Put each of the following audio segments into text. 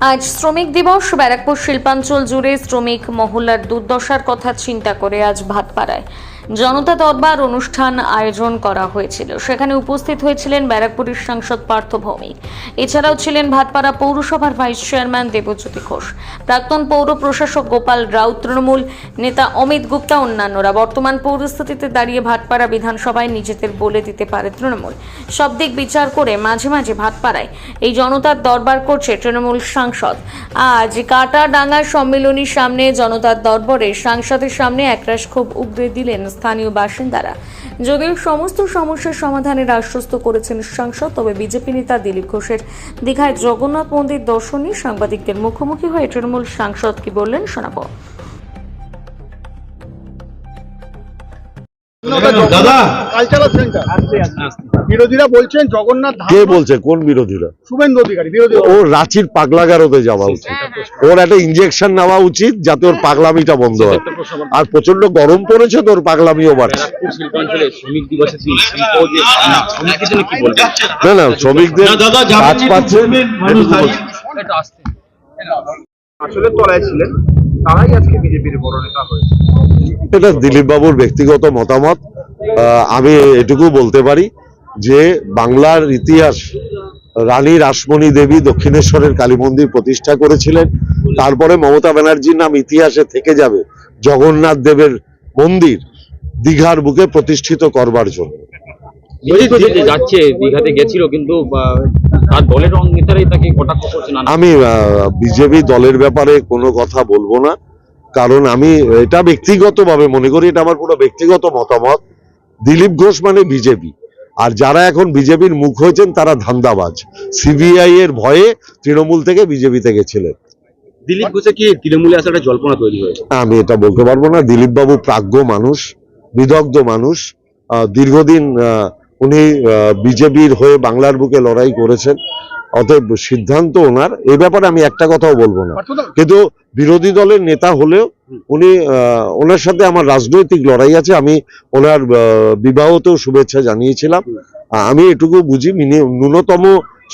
আজ শ্রমিক দিবস। ব্যারাকপুর শিল্পাঞ্চল জুড়ে শ্রমিক মহল্লার দুর্দশার কথা চিন্তা করে আজ ভাতপাড়ায়। জনতা দরবার অনুষ্ঠান আয়োজন করা হয়েছিল। সেখানে উপস্থিত হয়েছিলেন ব্যারাকপুরের সাংসদ পার্থ ভৌমিক। এছাড়াও ছিলেন ভাতপাড়া পৌরসভার ভাইস চেয়ারম্যান দেবজ্যোতি ঘোষ। প্রাক্তন পৌর প্রশাসক গোপাল রাউত তৃণমূল নেতা অমিত গুপ্তা অন্যান্যরা। বর্তমান পরিস্থিতিতে দাঁড়িয়ে ভাটপাড়া বিধানসভায় নিজেদের বলে দিতে পারে তৃণমূল। সব দিক বিচার করে মাঝে মাঝে ভাটপাড়ায় এই জনতার দরবার করছে তৃণমূল সাংসদ। আজ কাটাডাঙ্গা সম্মেলনীর সামনে জনতার দরবারে সাংসদের সামনে একরাশ ক্ষোভ উগরে দিলেন স্থানীয় বাসিন্দারা। যদিও সমস্ত সমস্যার সমাধানে আশ্বস্ত করেছেন সাংসদ, তবে বিজেপি নেতা দিলীপ ঘোষের দীঘায় জগন্নাথ মন্দির দর্শনে সাংবাদিকদের মুখোমুখি হয়ে তৃণমূল সাংসদ কি বললেন শোনাবো। দাদা। কালচারাল সেন্টার বিরোধীরা বলছেন জগন্নাথ কে বলছে? কোন বিরোধীরা? শুভেন্দু অধিকারী বিরোধী ও রাঁচির পাগলাগারোতে যাওয়া উচিত। ওর একটা ইঞ্জেকশন নেওয়া উচিত যাতে ওর পাগলামিটা বন্ধ হয়। আর প্রচণ্ড গরম পড়েছে তো ওর পাগলামিও বাড়ছে। না, না না শ্রমিকদের কাজ পাচ্ছে। আসলে তলায় ছিলেন তারাই আজকে বিজেপির বড় নেতা হয়েছে এটা দিলীপ বাবুর ব্যক্তিগত মতামত। আমি এটুকু বলতে পারি যে বাংলার ইতিহাস রানী রাসমণি দেবী দক্ষিণেশ্বরের কালী মন্দির প্রতিষ্ঠা করেছিলেন। তারপরে মমতা ব্যানার্জির নাম ইতিহাসে থেকে যাবে জগন্নাথ দেবের মন্দির দীঘার বুকে প্রতিষ্ঠিত করবার জন্য। বিজেপি যাচ্ছে দীঘাতে গেছিল কিন্তু আহ, তার দলের নেতারাই তাকে কটাক্ষ করছে আমি বিজেপি দলের ব্যাপারে কোনো কথা বলব না। কারণ আমি এটা ব্যক্তিগতভাবে মনে করি এটা আমার পুরো ব্যক্তিগত মতামত। দিলীপ ঘোষ মানে বিজেপি। আর যারা এখন বিজেপির মুখ হয়েছেন তারা ধান্দাবাজ। সিবিআই এর ভয়ে তৃণমূল থেকে বিজেপিতে গেছিলেন। দিলীপ ঘোষে কি তৃণমূলে আসলে একটা জল্পনা তৈরি হয়েছে? আমি এটা বলতে পারব না। দিলীপ বাবু প্রাজ্ঞ মানুষ বিদগ্ধ মানুষ। দীর্ঘদিন আহ, উনি বিজেপির হয়ে বাংলার বুকে লড়াই করেছেন। অতএব সিদ্ধান্ত ওনার। এই ব্যাপারে আমি একটা কথাও বলব না। কিন্তু বিরোধী দলের নেতা হলেও উনি ওনার সাথে আমার রাজনৈতিক লড়াই আছে। আমি ওনার বিবাহতেও শুভেচ্ছা জানিয়েছিলাম। আমি এটুকু বুঝি ন্যূনতম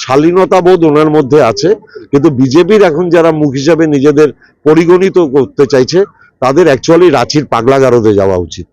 শালীনতা বোধ ওনার মধ্যে আছে। কিন্তু বিজেপির এখন যারা মুখ হিসাবে নিজেদের পরিগণিত করতে চাইছে তাদের অ্যাকচুয়ালি রাঁচির পাগলাগারদে যাওয়া উচিত।